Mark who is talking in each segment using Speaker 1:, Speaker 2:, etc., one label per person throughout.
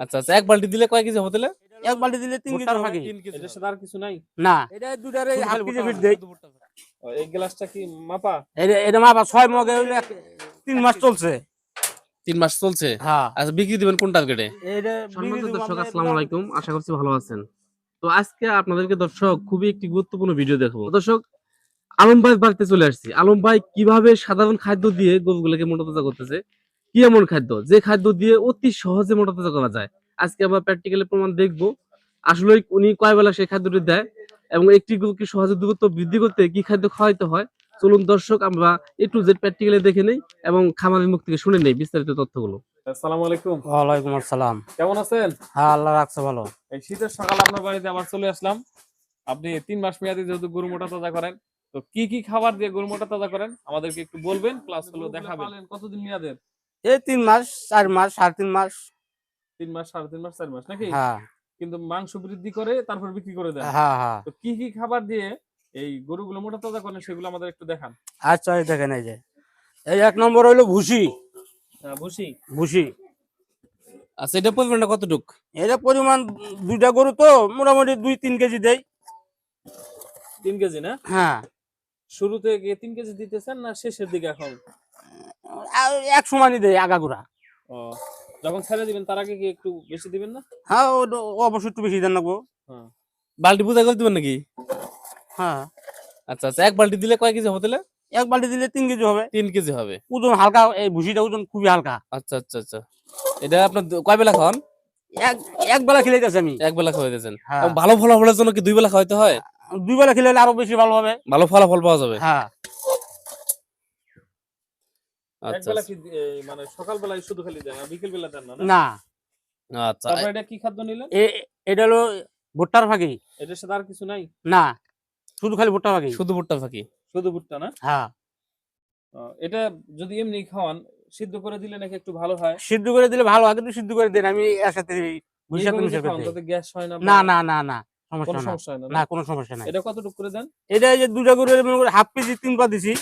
Speaker 1: আচ্ছা আচ্ছা এক বালতি দিলে কয় কেজি হবে
Speaker 2: এক বালতি দিলে তিন কেজি হবে। কি?
Speaker 3: এটার সাথে আর কিছু নাই?
Speaker 2: না। এটা দুটার হাফ কেজি ফিট দেই।
Speaker 3: এই গ্লাসটা কি মাপা?
Speaker 2: এটা এটা মা আবার ছয় মগে হইলে তিন মাস চলছে।
Speaker 1: তিন মাস চলছে?
Speaker 2: হ্যাঁ।
Speaker 1: আচ্ছা বিক্রি দিবেন কোন টার্গেটে? সম্মানিত দর্শক আসসালামু আলাইকুম। আশা করছি ভালো আছেন। তো আজকে আপনাদেরকে দর্শক খুবই একটি গুরুত্বপূর্ণ ভিডিও দেখব। দর্শক আলম ভাই বাড়িতে চলে আসছি। আলম ভাই কীভাবে সাধারণ খাদ্য দিয়ে গরুগুলোকে মোটা তাজা করতেছে? কি এমন খাদ্য? যে খাদ্য দিয়ে অতি সহজে মোটা তাজা করা যায়। আজকে আমরা প্র্যাকটিক্যালি প্রমাণ দেখব। আসলে উনি কয় বেলা সেই খাদ্যটি দেয় এবং একটি গরুকে সহজে দূরত্ব বৃদ্ধি করতে কি খাদ্য খাওয়াইতে হয়? চলুন দর্শক আমরা একটু জেড প্র্যাকটিক্যালি দেখে নেই এবং খামারের মুখ থেকে শুনে নেই বিস্তারিত তথ্যগুলো।
Speaker 3: আসসালামু আলাইকুম।
Speaker 2: ওয়ালাইকুম আসসালাম।
Speaker 3: কেমন আছেন?
Speaker 2: হ্যাঁ আল্লাহ রাখছে ভালো।
Speaker 3: এই শীতের সকাল আপনার বাড়িতে আবার চলে আসলাম। আপনি তিন মাস মেয়াদি যেহেতু গরু মোটা তাজা করেন তো কি কি খাবার দিয়ে গরু মোটা তাজা করেন আমাদেরকে একটু বলবেন প্লাস হলো দেখাবেন। কতদিন মেয়াদের?
Speaker 2: এই তিন মাস চার মাস সাড়ে তিন মাস।
Speaker 3: তিন মাস সাড়ে তিন মাস চার মাস নাকি?
Speaker 2: হ্যাঁ।
Speaker 3: কিন্তু মাংস বৃদ্ধি করে তারপর বিক্রি করে দেন।
Speaker 2: হ্যাঁ হ্যাঁ।
Speaker 3: তো কি কি খাবার দিয়ে এই গরুগুলো মোটা তাজা করেন সেগুলো আমাদের একটু দেখান।
Speaker 2: আচ্ছা এই দেখেন এই যে। এই এক নম্বর হইল ভুসি।
Speaker 3: ভুসি।
Speaker 2: ভুসি।
Speaker 1: আচ্ছা এটা পরিমাণটা কতটুক?
Speaker 2: এটা পরিমাণ দুইটা গরু তো মোটামুটি দুই তিন কেজি দেই।
Speaker 3: তিন কেজি না?
Speaker 2: হ্যাঁ।
Speaker 3: শুরুতে গিয়ে তিন কেজি দিতেছেন না শেষের দিকে এখন?
Speaker 2: এক সমানই দেই আগাগুড়া।
Speaker 3: ও যখন ছেড়ে দিবেন তার আগে কি একটু বেশি দিবেন না?
Speaker 2: হ্যাঁ অবশ্যই একটু বেশি দেন লাগবো
Speaker 1: বালতি পূজা করে দিবেন নাকি?
Speaker 2: হ্যাঁ।
Speaker 1: আচ্ছা আচ্ছা এক বালতি দিলে কয় কেজি হবে তাহলে?
Speaker 2: এক বালতি দিলে তিন কেজি হবে।
Speaker 1: তিন কেজি হবে।
Speaker 2: ওজন হালকা এই ভুসিটা ওজন খুবই হালকা।
Speaker 1: আচ্ছা আচ্ছা আচ্ছা। এটা আপনার কয় বেলা খাওয়ান?
Speaker 2: এক এক বেলা খেলাইতেছে আমি।
Speaker 1: এক বেলা খাওয়াই দিয়েছেন
Speaker 2: হ্যাঁ।
Speaker 1: ভালো ফলাফলের জন্য কি দুই বেলা খাওয়াইতে হয়?
Speaker 2: দুই বেলা খেলে আরও বেশি ভালো হবে।
Speaker 1: ভালো ফলাফল পাওয়া যাবে।
Speaker 2: হ্যাঁ।
Speaker 3: একবেলা কি মানে শুধু খালি দেন বিকেল বেলা দেন না না?
Speaker 2: না।
Speaker 1: আচ্ছা
Speaker 3: তারপর এটা কি খাদ্য নিলেন?
Speaker 2: এটা হলো ভুট্টার ফাঁকি।
Speaker 3: এটার সাথে আর কিছু নাই?
Speaker 2: না শুধু খালি ভুট্টা ফাঁকি।
Speaker 1: শুধু ভুট্টা ফাঁকি।
Speaker 3: শুধু ভুট্টা না?
Speaker 2: হ্যাঁ।
Speaker 3: এটা যদি এমনি খাওয়ান সিদ্ধ করে দিলে নাকি একটু ভালো হয়?
Speaker 2: সিদ্ধ করে দিলে ভালো হয় কিন্তু সিদ্ধ করে দেন আমি এর সাথে ভুসির সাথে
Speaker 3: এইভাবে
Speaker 2: মিশে
Speaker 3: যে
Speaker 2: করে
Speaker 3: খাওয়ান
Speaker 2: দিই।
Speaker 3: তাতে গ্যাস হয় না
Speaker 2: না না না না
Speaker 3: কোনো
Speaker 2: সমস্যা না।
Speaker 3: সমস্যা হয় না
Speaker 2: কোনো সমস্যা নাই।
Speaker 3: এটা কতটুকু করে দেন?
Speaker 2: এটা যে দুটা গরু হাফ কেজি তিন পা দিছি।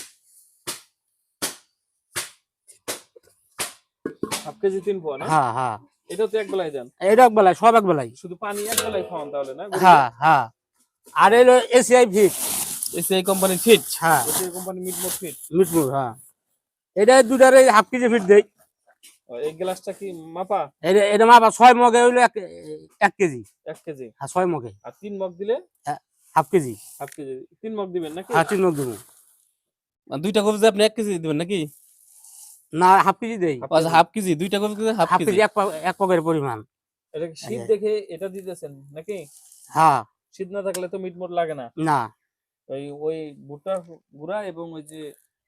Speaker 3: হাফ কেজি তিন পোয়া না
Speaker 2: হ্যাঁ হ্যাঁ।
Speaker 3: এটা তো এক বেলায় দেন।
Speaker 2: এটা এক বেলায় সব এক বেলায়
Speaker 3: শুধু পানি এক বেলায় খাওয়ান তাহলে না?
Speaker 2: হ্যাঁ হ্যাঁ। আর এলো ACI fit
Speaker 1: ACI company fit
Speaker 2: হ্যাঁ।
Speaker 3: কোম্পানি মিট মোট ফিট
Speaker 2: মিটমুর হ্যাঁ। এটা দুটার হাফ কেজি ফিট দেই।
Speaker 3: এই গ্লাসটা কি মাপা?
Speaker 2: এটা এটা মা আবার ছয় মগে হইল এক এক কেজি।
Speaker 3: এক কেজি?
Speaker 2: হ্যাঁ ছয় মগে।
Speaker 3: আর তিন মগ দিলে?
Speaker 2: Half KG.
Speaker 3: Half KG. তিন মগ দিবেন নাকি?
Speaker 2: হ্যাঁ তিন মগ দেবো।
Speaker 1: আর দুইটা গরু আপনি এক কেজি দিবেন নাকি?
Speaker 2: না হাফ কেজি দেই।
Speaker 3: হাফ
Speaker 1: আচ্ছা হাফ কেজি দুইটা গরু হাফ
Speaker 2: হাফ
Speaker 1: কেজি।
Speaker 2: কেজি এক এক পকের পরিমাণ।
Speaker 3: এটা কি শীত
Speaker 2: আচ্ছা।
Speaker 3: দেখে এটা দিতেছেন নাকি?
Speaker 2: হ্যাঁ।
Speaker 3: শীত না থাকলে তো মিট মোট লাগে না।
Speaker 2: না।
Speaker 3: ওই ওই ভুট্টার গুঁড়া এবং ওই যে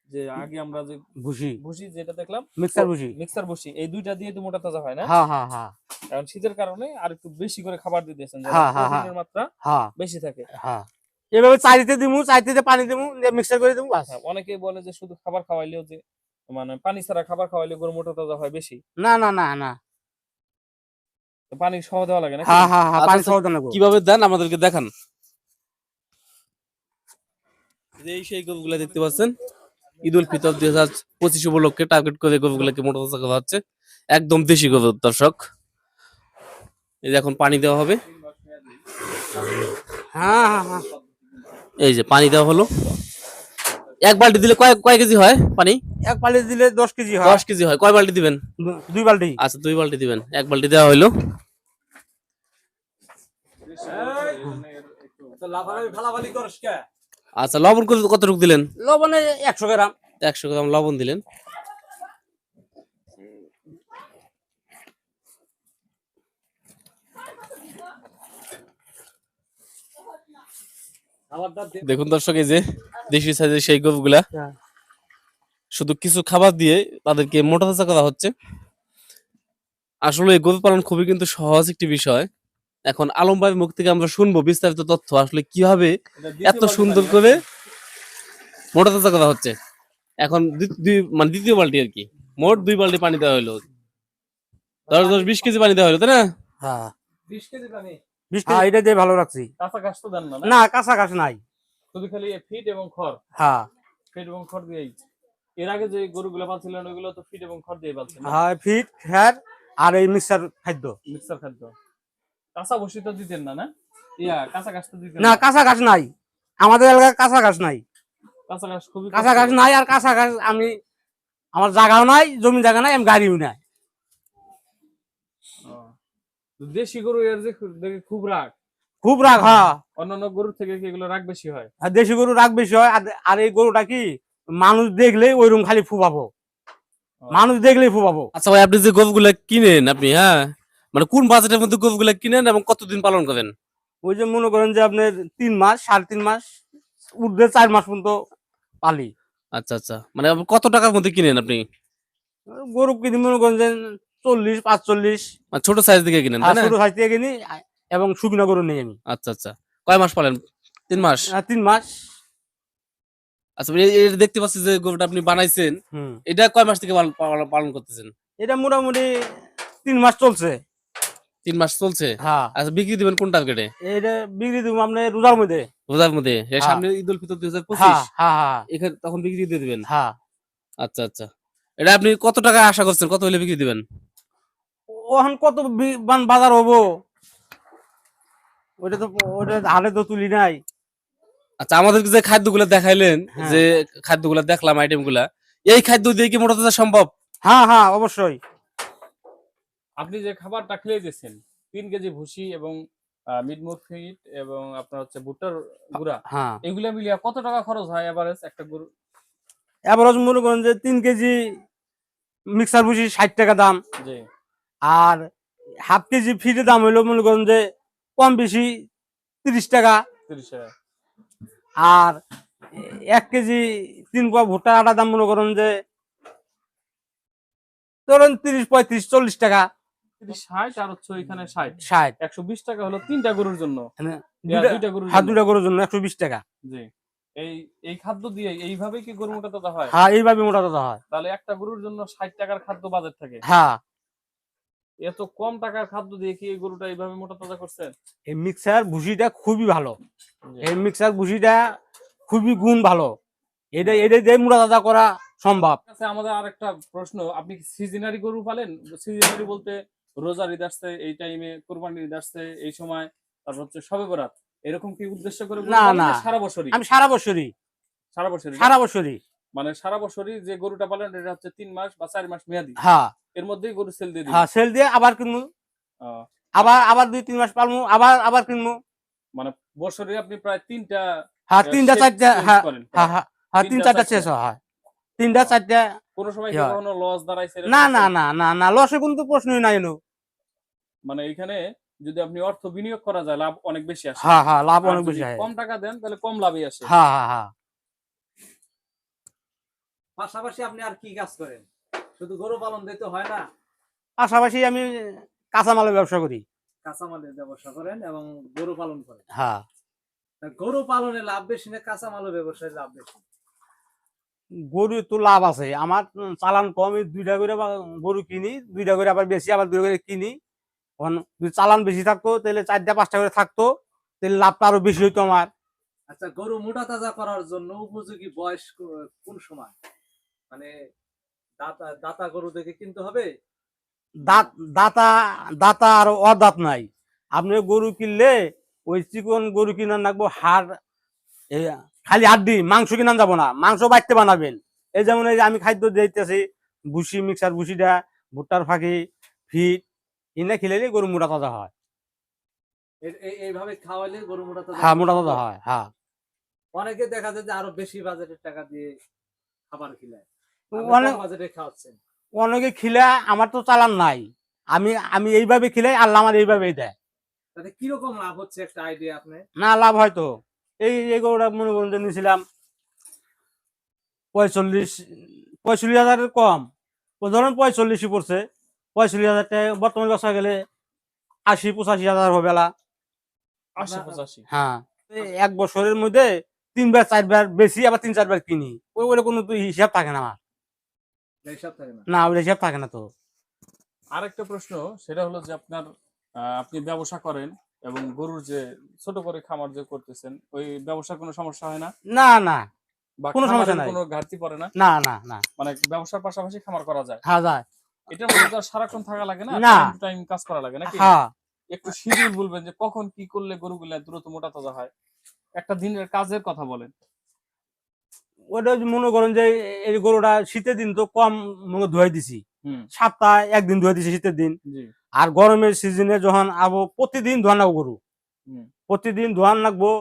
Speaker 3: যে আগে আমরা যে
Speaker 2: ভুসি।
Speaker 3: ভুসি যেটা দেখলাম
Speaker 2: মিক্সার ভুসি।
Speaker 3: মিক্সার ভুসি এই দুইটা দিয়ে তো মোটা তাজা হয় না?
Speaker 2: হ্যাঁ হ্যাঁ হ্যাঁ।
Speaker 3: কারণ শীতের কারণে আর একটু বেশি করে খাবার দিতেছেন দিয়েছেন
Speaker 2: হ্যাঁ, হ্যাঁ।
Speaker 3: প্রোটিনের মাত্রা
Speaker 2: হ্যাঁ।
Speaker 3: বেশি থাকে।
Speaker 2: হ্যাঁ। এভাবে চাইতে দিমু চাইতে পানি দিমু মিক্সার করে দিমু বাস
Speaker 3: অনেকেই বলে যে শুধু খাবার খাওয়াইলেও যে মানে পানি ছাড়া খাবার খাওয়াইলে গরু মোটা তাজা হয় বেশি?
Speaker 2: না না না না।
Speaker 3: পানি সহ দেওয়া লাগে না
Speaker 2: হ্যাঁ হ্যাঁ হ্যাঁ
Speaker 1: আচ্ছা,
Speaker 2: পানি
Speaker 1: আচ্ছা,
Speaker 2: সহ দেন
Speaker 1: কীভাবে দেন আমাদেরকে দেখান। এই সেই গরুগুলা দেখতে পাচ্ছেন ঈদ উল ফিতর দুই হাজার পঁচিশ উপলক্ষে টার্গেট করে গরুগুলাকে মোটা তাজা করা হচ্ছে। একদম দেশি গরু দর্শক। এই যে এখন পানি দেওয়া হবে।
Speaker 2: হ্যাঁ হ্যাঁ হ্যাঁ।
Speaker 1: এই যে পানি দেওয়া হলো। এক বালতি দিলে কয় কয় কেজি হয় পানি?
Speaker 2: এক বালতি দিলে দশ কেজি হয়।
Speaker 1: দশ কেজি হয়। কয় বালতি দিবেন?
Speaker 2: দুই বালতি।
Speaker 1: আচ্ছা দুই বালতি দিবেন। এক বালতি দেওয়া হইল। আচ্ছা লবণ কত কতটুকু দিলেন?
Speaker 2: লবণে একশো গ্রাম।
Speaker 1: একশো গ্রাম লবণ দিলেন। দেখুন দর্শক এই যে দেশি সাইজের সেই গরুগুলা। শুধু কিছু খাবার দিয়ে তাদেরকে মোটা তাজা করা হচ্ছে। আসলে এই গরু পালন খুবই কিন্তু সহজ একটি বিষয়। এখন আলম ভাইয়ের মুখ থেকে আমরা শুনব বিস্তারিত তথ্য আসলে কীভাবে এত সুন্দর করে মোটা তাজা করা হচ্ছে। এখন মানে দ্বিতীয় বালতি আর কি। মোট দুই বালতি পানি দেওয়া হলো। দশ দশ বিশ কেজি পানি দেওয়া হলো তাই না?
Speaker 2: হ্যাঁ।
Speaker 3: বিশ কেজি পানি।
Speaker 2: কেজি এটা দিয়ে ভালো রাখছি।
Speaker 3: কাঁচা ঘাস তো দেন না
Speaker 2: কাঁচা ঘাস নাই।
Speaker 3: শুধু খালি ফিট এবং খড়?
Speaker 2: হ্যাঁ।
Speaker 3: ফিট এবং খড় দিয়েই। এর আগে যে গরুগুলো পালছিলেন ওইগুলো তো ফিট এবং খড় দিয়ে
Speaker 2: হ্যাঁ ফিট হ্যার আর এই মিক্সার খাদ্য।
Speaker 3: মিক্সার খাদ্য। কাঁচা বসি তো দিতেন না না? ইয়া কাঁচা ঘাস তো দিতেন
Speaker 2: না কাঁচা ঘাস নাই। আমাদের এলাকায় কাঁচা ঘাস নাই।
Speaker 3: কাঁচা ঘাস খুবই
Speaker 2: কাঁচা। ঘাস নাই আর কাঁচা ঘাস আমি আমার জায়গাও নাই জমি জায়গা নাই আমি গাড়িও নাই
Speaker 3: ও। তো দেশি গরু এর যে দেখে খুব রাগ।
Speaker 2: খুব রাগ হ্যাঁ।
Speaker 3: অন্যান্য গরুর থেকে কি এগুলো রাগ বেশি হয়?
Speaker 2: আর দেশি গরু রাগ বেশি হয় আর- এই গরুটা কি মানুষ দেখলে ওইরকম খালি ফুপাবো মানুষ দেখলেই ফুপাবো
Speaker 1: আচ্ছা ভাই আপনি যে গরুগুলা কিনেন আপনি হ্যাঁ? মানে কোন বাজেটের মধ্যে গরুগুলা কিনেন এবং কতদিন পালন করেন?
Speaker 2: ওই যে মনে করেন যে আপনার তিন মাস সাড়ে তিন মাস উর্ধে চার মাস পর্যন্ত পালি।
Speaker 1: আচ্ছা আচ্ছা। মানে কত টাকার মধ্যে কিনেন আপনি?
Speaker 2: গরু কিনে মনে করেন যে চল্লিশ পাঁচচল্লিশ।
Speaker 1: মানে ছোট সাইজ দিকে কিনেন তাই
Speaker 2: ছোট সাইজ থেকে কিনি এবং শুকনো গরু নেই। আমি
Speaker 1: আচ্ছা আচ্ছা। কয় মাস পালেন তিন মাস?
Speaker 2: আর তিন মাস।
Speaker 1: আচ্ছা এই দেখতে পাচ্ছি যে গরুটা আপনি বানাইছেন। এটা কয় মাস থেকে পাল- পাল- পালন করতেছেন?
Speaker 2: এটা মোটামুটি তিন মাস চলছে।
Speaker 1: তিন মাস চলছে?
Speaker 2: হ্যাঁ।
Speaker 1: আচ্ছা বিক্রি দিবেন কোন টার্গেটে
Speaker 2: এটা বিক্রি দেবো আপনার রোজার মধ্যে।
Speaker 1: রোজার মধ্যে?
Speaker 2: হ্যাঁ।
Speaker 1: সামনে ঈদ উল ফিতর দুই হাজার
Speaker 2: হ্যাঁ
Speaker 1: পঁচিশ
Speaker 2: হ্যাঁ হ্যাঁ।
Speaker 1: এখানে তখন বিক্রি দিয়ে দিবেন?
Speaker 2: হ্যাঁ।
Speaker 1: আচ্ছা আচ্ছা। এটা আপনি কত টাকা আশা করছেন? কত হলে বিক্রি দিবেন?
Speaker 2: ওখান কত বাজার হব? ওটা তো ওটা হাতে তো তুলি নাই।
Speaker 1: আচ্ছা আমাদেরকে যে খাদ্যগুলো দেখাইলেন
Speaker 2: হ্যাঁ।
Speaker 1: যে খাদ্যগুলো দেখলাম আইটেমগুলা এই খাদ্য দিয়ে কি মোটা তাজা সম্ভব?
Speaker 2: হ্যাঁ হ্যাঁ অবশ্যই।
Speaker 3: আপনি যে খাবারটা খেয়ে দিয়েছেন তিন কেজি ভুসি এবং মিটমুট ফিট এবং আপনার হচ্ছে ভুট্টার গুঁড়া
Speaker 2: হ্যাঁ।
Speaker 3: এগুলা মিলিয়ে কত টাকা খরচ হয় এভারেজ একটা গরু?
Speaker 2: এভারেজ মনে করেন যে তিন কেজি মিক্সার ভুসি ষাট টাকা দাম।
Speaker 3: জি।
Speaker 2: আর হাফ কেজি ফিটের দাম হইল মনে করেন যে কম বেশি তিরিশ টাকা।
Speaker 3: তিরিশ টাকা।
Speaker 2: আর এক কেজি তিন পোয়া ভুট্টা আটা দাম মনে করেন যে ধরেন তিরিশ পঁয়ত্রিশ চল্লিশ টাকা।
Speaker 3: ষাট আর হচ্ছে ওইখানে ষাট।
Speaker 2: ষাট।
Speaker 3: একশো বিশ টাকা হলো তিনটা গরুর জন্য।
Speaker 2: দুইটা-
Speaker 3: দুইটা গরুর জন্য।
Speaker 2: একশো বিশ টাকা।
Speaker 3: জি। এই এই খাদ্য দিয়ে এইভাবে কি গরু মোটা তাজা হয়?
Speaker 2: হ্যাঁ এইভাবে মোটা তাজা হয়।
Speaker 3: তাহলে একটা গরুর জন্য ষাট টাকার খাদ্য বাজার থাকে।
Speaker 2: হ্যাঁ।
Speaker 3: এত কম টাকার খাদ্য দিয়ে কি এই গরুটা এইভাবে মোটা তাজা করছেন?
Speaker 2: এই মিক্সার ভুসিটা খুবই ভালো। এই মিক্সার ভুসিটা খুবই গুণ ভালো। এটা এটা দিয়ে মোটা তাজা করা সম্ভব।
Speaker 3: আচ্ছা আমাদের আরেকটা প্রশ্ন আপনি সিজনারি গরু পালেন? সিজনারি বলতে রোজার ঈদ আসছে এই টাইমে কোরবানির ঈদ আসছে এই সময় তারপর হচ্ছে সবে বরাত। এরকম কি উদ্দেশ্য করে
Speaker 2: না, না।
Speaker 3: সারা বছরই?
Speaker 2: আমি সারা বছরই।
Speaker 3: সারা বছরই
Speaker 2: সারা বছরই।
Speaker 3: মানে সারা বছরই যে গরুটা পালেন এটা হচ্ছে তিন মাস বা চার মাস মেয়াদি।
Speaker 2: হ্যাঁ।
Speaker 3: এর মধ্যেই গরু সেল দিয়ে
Speaker 2: হ্যাঁ সেল দিয়ে আবার কিনবো। আবার আবার দুই তিন মাস পালমু আবার আবার কিনবো।
Speaker 3: মানে বছরে আপনি প্রায় তিনটা
Speaker 2: হ্যাঁ তিনটা চারটা হ্যাঁ হ্যাঁ হ্যাঁ হ্যাঁ তিন
Speaker 3: তিনটা
Speaker 2: চারটা। শেষ হয় তিনটা চারটা।
Speaker 3: কোন সময় কি কখনো লস দাঁড়াইছে
Speaker 2: না না না না না লসে কিন্তু প্রশ্নই নাই এনো
Speaker 3: মানে এখানে যদি আপনি অর্থ বিনিয়োগ করা যায় লাভ অনেক বেশি আসে।
Speaker 2: হ্যাঁ হ্যাঁ লাভ অনেক বেশি হয়
Speaker 3: কম টাকা দেন তাহলে কম লাভই আসে।
Speaker 2: হ্যাঁ হ্যাঁ হ্যাঁ।
Speaker 4: পাশাপাশি আপনি আর কি কাজ করেন? শুধু গরু পালন দিতে হয় না।
Speaker 2: পাশাপাশি আমি কাঁচামালের ব্যবসা করি।
Speaker 4: কাঁচামালের ব্যবসা করেন এবং গরু পালন করেন।
Speaker 2: হ্যাঁ।
Speaker 4: গরু পালনে লাভ বেশি না কাঁচামালের ব্যবসায় লাভ বেশি?
Speaker 2: গরু তো লাভ আছে। আমার চালান কম দুইটা করে গরু কিনি দুইটা করে আবার বেশি আবার দুইটা করে কিনি। এখন যদি চালান বেশি থাকতো তাহলে চারটা পাঁচটা করে থাকতো তাহলে লাভটা আরও বেশি হইতো আমার।
Speaker 4: আচ্ছা গরু মোটা তাজা করার জন্য উপযোগী বয়স কোন সময়? মানে দাতা দাতা গরু দেখে কিনতে হবে?
Speaker 2: দাঁত দাতা দাতা আর অদাঁত নাই। আপনি গরু কিনলে ওই চিকন গরু কিনার নাকবো হাড় খালি হাড্ডি মাংস কিনান যাব না মাংস বাড়তে বানাবেন। এই যেমন এই যে আমি খাদ্য দিতেছি ভুসি মিক্সার ভুসিটা ভুট্টার ফাঁকি ফিট এনে খেলে গরু মোটা তাজা হয়।
Speaker 4: এইভাবে খাওয়ালে গরু মোটা তাজা
Speaker 2: হ্যাঁ? মোটা তাজা হয় হ্যাঁ।
Speaker 4: অনেকে দেখা যায় যে আরও বেশি বাজেটের টাকা দিয়ে খাবার খিলায়।
Speaker 2: অনেক খিলা আমার তো চালান নাই। আমি আমি এইভাবে খিলাই আল্লাহ আমার এইভাবেই দেয়।
Speaker 4: তাতে কীরকম লাভ হচ্ছে একটা আইডিয়া আপনি?
Speaker 2: না লাভ হয়তো। এই এই মনে করুন নিয়েছিলাম পঁয়তাল্লিশ পঁয়ষট্টি হাজারের কম। ও ধরেন পঁয়তাল্লিশই পড়ছে। পঁয়ষট্টি হাজার টাকা বর্তমান গেলে আশি পঁচাশি হাজার হবে
Speaker 3: আশি পঁচাশি।
Speaker 2: হ্যাঁ। এক বছরের মধ্যে তিনবার চারবার বেশি আবার তিন চারবার কিনি। ওই ওই কোনো তো হিসাব থাকে না আমার।
Speaker 4: না
Speaker 2: না। ওই হিসাব থাকে না তো।
Speaker 3: আরেকটা প্রশ্ন সেটা হলো যে আপনার আহ, আপনি ব্যবসা করেন এবং গরুর যে ছোট করে খামার যে করতেছেন ওই ব্যবসার কোনো সমস্যা হয় না?
Speaker 2: না না।
Speaker 3: বা
Speaker 2: কোনো সমস্যা নাই।
Speaker 3: কোনো ঘাটতি পড়ে না?
Speaker 2: না না না।
Speaker 3: মানে ব্যবসার পাশাপাশি খামার করা যায়?
Speaker 2: হ্যাঁ যায়।
Speaker 3: এটার মধ্যে সারাক্ষণ থাকা লাগে না?
Speaker 2: না।
Speaker 3: টাইম কাজ করা লাগে নাকি?
Speaker 2: হ্যাঁ।
Speaker 3: একটু শিডিউল বলবেন যে কখন কি করলে গরুগুলা দ্রুত মোটা তাজা হয়। একটা দিনের কাজের কথা বলেন।
Speaker 2: ওটা মনে করেন যে এই গরুটা শীতের দিন তো কম মনে ধুয়াই দিছি। সপ্তাহে একদিন ধুয়ে দিছি শীতের দিন। আর গরমের সিজনে যখন আবো প্রতিদিন ধোয়ান লাগবো গরু। প্রতিদিন ধোয়ান লাগবো।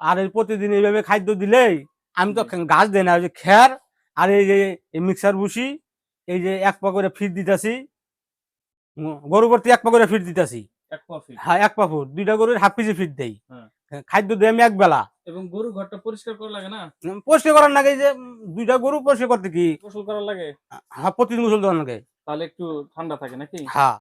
Speaker 2: আর এই প্রতিদিন এইভাবে খাদ্য দিলেই আমি তো। গাছ দেই না ওই যে খের আর এই যে মিক্সার ভুসি এই যে এক পা করে ফিট দিতাছি। গরু প্রতি এক পা করে ফিট দিতাছি। হ্যাঁ এক পা ফুট। দুইটা গরুর হাফ কেজি ফিট দেই।
Speaker 3: হ্যাঁ।
Speaker 2: খাদ্য দিই আমি এক বেলা
Speaker 3: এবং গরু ঘরটা পরিষ্কার করা লাগে না?
Speaker 2: পরিষ্কার করার লাগে যে দুইটা গরু পরিষ্কার করতে কি?
Speaker 3: গোসল করার লাগে?
Speaker 2: হ্যাঁ প্রতিদিন গোসল দেওয়ার লাগে।
Speaker 3: তাহলে একটু ঠান্ডা থাকে নাকি?
Speaker 2: হ্যাঁ।